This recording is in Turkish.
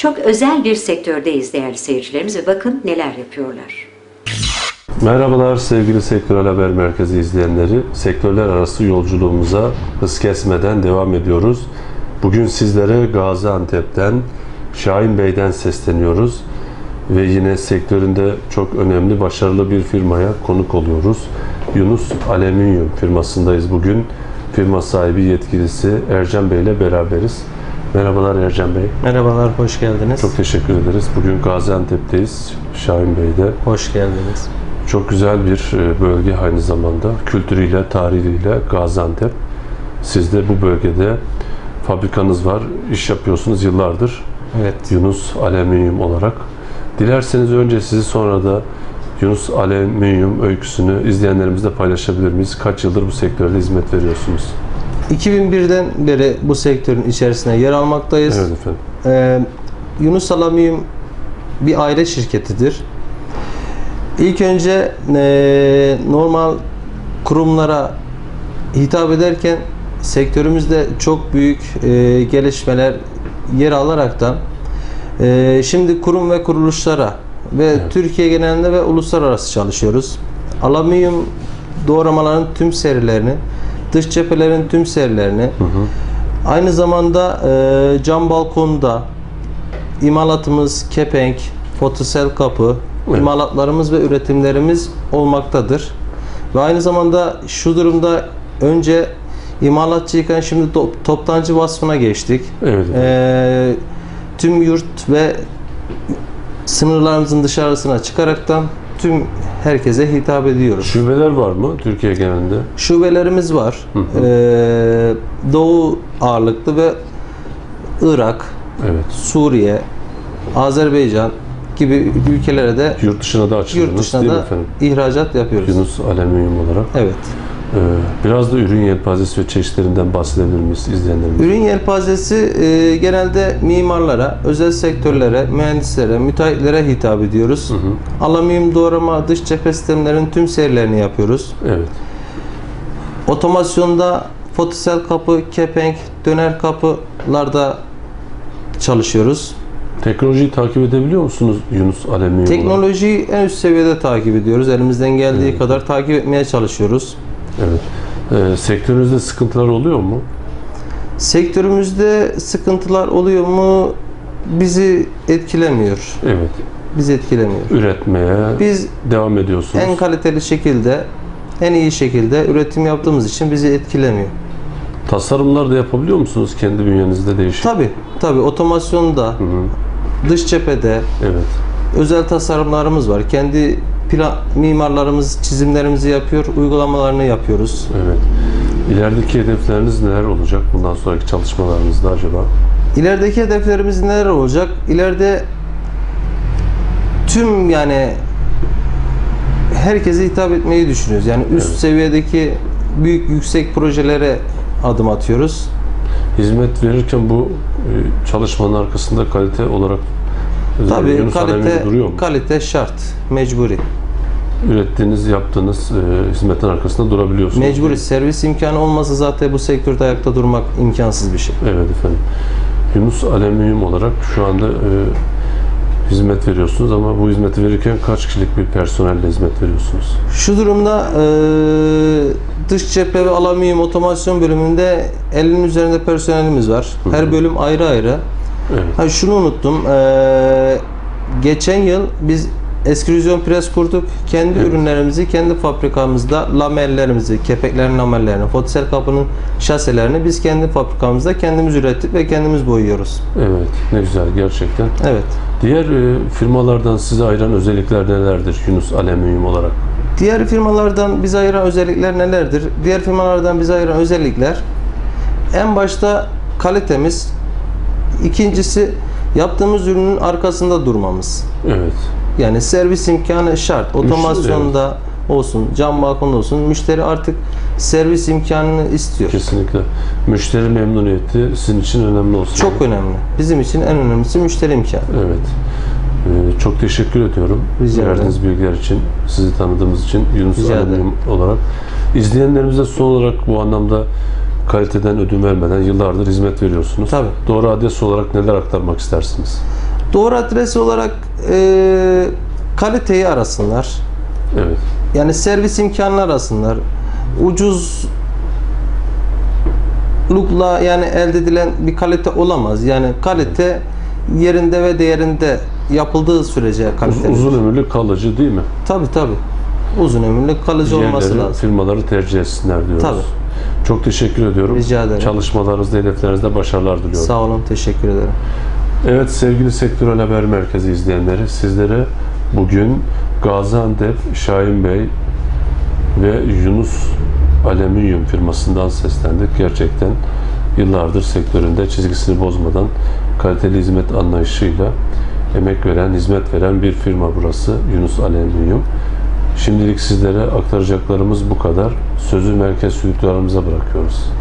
çok özel bir sektördeyiz değerli seyircilerimiz ve bakın neler yapıyorlar. Merhabalar sevgili Sektörel Haber Merkezi izleyenleri. Sektörler arası yolculuğumuza hız kesmeden devam ediyoruz. Bugün sizlere Gaziantep'ten, Şahin Bey'den sesleniyoruz. Ve yine sektöründe çok önemli, başarılı bir firmaya konuk oluyoruz. Yunus Alüminyum firmasındayız bugün. Firma sahibi yetkilisi Ercan Bey ile beraberiz. Merhabalar Ercan Bey. Merhabalar, hoş geldiniz. Çok teşekkür ederiz. Bugün Gaziantep'teyiz. Şahin Bey'de. hoş geldiniz. Çok güzel bir e, bölge aynı zamanda. Kültürüyle, tarihiyle Gaziantep. Siz de bu bölgede fabrikanız var, iş yapıyorsunuz yıllardır. Evet. Yunus Alüminyum olarak. Dilerseniz önce sizi sonra da Yunus Alüminyum öyküsünü izleyenlerimizle paylaşabilir miyiz? Kaç yıldır bu sektörde hizmet veriyorsunuz? 2001'den beri bu sektörün içerisinde yer almaktayız. Evet efendim. Ee, Yunus Alüminyum bir aile şirketidir. İlk önce e, normal kurumlara hitap ederken sektörümüzde çok büyük e, gelişmeler yer alaraktan e, şimdi kurum ve kuruluşlara ve Türkiye genelinde ve uluslararası çalışıyoruz. Alüminyum doğramaların tüm serilerini, dış cephelerin tüm serilerini, aynı zamanda e, cam balkonda imalatımız kepenk, fotosel kapı, Evet. imalatlarımız ve üretimlerimiz olmaktadır. Ve aynı zamanda şu durumda önce imalatçıyken şimdi to- toptancı vasfına geçtik. Evet. Ee, tüm yurt ve sınırlarımızın dışarısına çıkaraktan tüm herkese hitap ediyoruz. Şubeler var mı Türkiye genelinde? Şubelerimiz var. Ee, Doğu ağırlıklı ve Irak, Evet. Suriye, Azerbaycan gibi ülkelere de Yurt dışına da açıldınız yurt dışına da efendim? ihracat yapıyoruz. Yunus Alüminyum olarak. Evet. Ee, Biraz da ürün yelpazesi ve çeşitlerinden bahsedebilir miyiz izleyenlerimize? Ürün yelpazesi e, genelde mimarlara, özel sektörlere, mühendislere, müteahhitlere hitap ediyoruz. Alüminyum doğrama dış cephe sistemlerinin tüm serilerini yapıyoruz. Evet. Otomasyonda fotosel kapı, kepenk, döner kapılarda çalışıyoruz. Teknolojiyi takip edebiliyor musunuz Yunus Alüminyum? Teknolojiyi en üst seviyede takip ediyoruz. Elimizden geldiği kadar takip etmeye çalışıyoruz. Evet. Ee, sektörünüzde sıkıntılar oluyor mu? Sektörümüzde sıkıntılar oluyor mu? Bizi etkilemiyor. Evet. Bizi etkilemiyor. Üretmeye Biz devam ediyorsunuz. en kaliteli şekilde, en iyi şekilde üretim yaptığımız için bizi etkilemiyor. Tasarımlar da yapabiliyor musunuz kendi bünyenizde değişik? Tabi, tabi otomasyonda, dış cephede Evet. özel tasarımlarımız var. Kendi plan mimarlarımız çizimlerimizi yapıyor, uygulamalarını yapıyoruz. Evet. İlerideki hedefleriniz neler olacak bundan sonraki çalışmalarınızda acaba? İlerideki hedeflerimiz neler olacak? İleride tüm yani herkese hitap etmeyi düşünüyoruz. Yani üst Evet. seviyedeki büyük yüksek projelere adım atıyoruz. Hizmet verirken bu e, çalışmanın arkasında kalite olarak Tabii Yunus kalite duruyor mu? kalite şart, mecburi. Ürettiğiniz, yaptığınız e, hizmetin arkasında durabiliyorsunuz. Mecburi servis imkanı olmasa zaten bu sektörde ayakta durmak imkansız bir şey. Evet efendim. Yunus Alüminyum olarak şu anda e, hizmet veriyorsunuz ama bu hizmeti verirken kaç kişilik bir personelle hizmet veriyorsunuz? Şu durumda e, dış cephe ve alüminyum otomasyon bölümünde 50'nin üzerinde personelimiz var. Her bölüm ayrı ayrı. Evet. Ha şunu unuttum. E, geçen yıl biz eskrizyon pres kurduk. Kendi ürünlerimizi kendi fabrikamızda lamellerimizi, kepeklerin lamellerini, fotosel kapının şaselerini biz kendi fabrikamızda kendimiz ürettik ve kendimiz boyuyoruz. Evet. Ne güzel gerçekten. Evet. Diğer e, firmalardan sizi ayıran özellikler nelerdir Yunus Alüminyum olarak? Diğer firmalardan bizi ayıran özellikler nelerdir? Diğer firmalardan bizi ayıran özellikler en başta kalitemiz, ikincisi yaptığımız ürünün arkasında durmamız. Evet. Yani servis imkanı şart. Otomasyonda olsun, cam balkonda olsun müşteri artık servis imkanını istiyor. Kesinlikle. Müşteri memnuniyeti sizin için önemli olsun. Çok önemli. Bizim için en önemlisi müşteri imkanı. Evet. Ee, çok teşekkür ediyorum. Rica. Verdiğiniz bilgiler için, sizi tanıdığımız için Yunus. Alüminyum olarak. İzleyenlerimize son olarak bu anlamda kaliteden ödün vermeden yıllardır hizmet veriyorsunuz. Tabii. Doğru adres olarak neler aktarmak istersiniz? Doğru adres olarak e, kaliteyi arasınlar. Evet. Yani servis imkanları arasınlar. Ucuz lukla yani elde edilen bir kalite olamaz. Yani kalite yerinde ve değerinde yapıldığı sürece Uz- kalite. uzun ömürlü kalıcı değil mi? Tabi tabi. Uzun ömürlü kalıcı olması Yerleri, lazım. firmaları tercih etsinler diyoruz. Tabii. Çok teşekkür ediyorum. Rica ederim. Çalışmalarınızda, hedeflerinizde başarılar diliyorum. Sağ olun, teşekkür ederim. Evet sevgili Sektörel Haber Merkezi izleyenleri sizlere bugün Gaziantep Şahin Bey ve Yunus Alüminyum firmasından seslendik. Gerçekten yıllardır sektöründe çizgisini bozmadan kaliteli hizmet anlayışıyla emek veren, hizmet veren bir firma burası Yunus Alüminyum. Şimdilik sizlere aktaracaklarımız bu kadar. Sözü merkez stüdyolarımıza bırakıyoruz.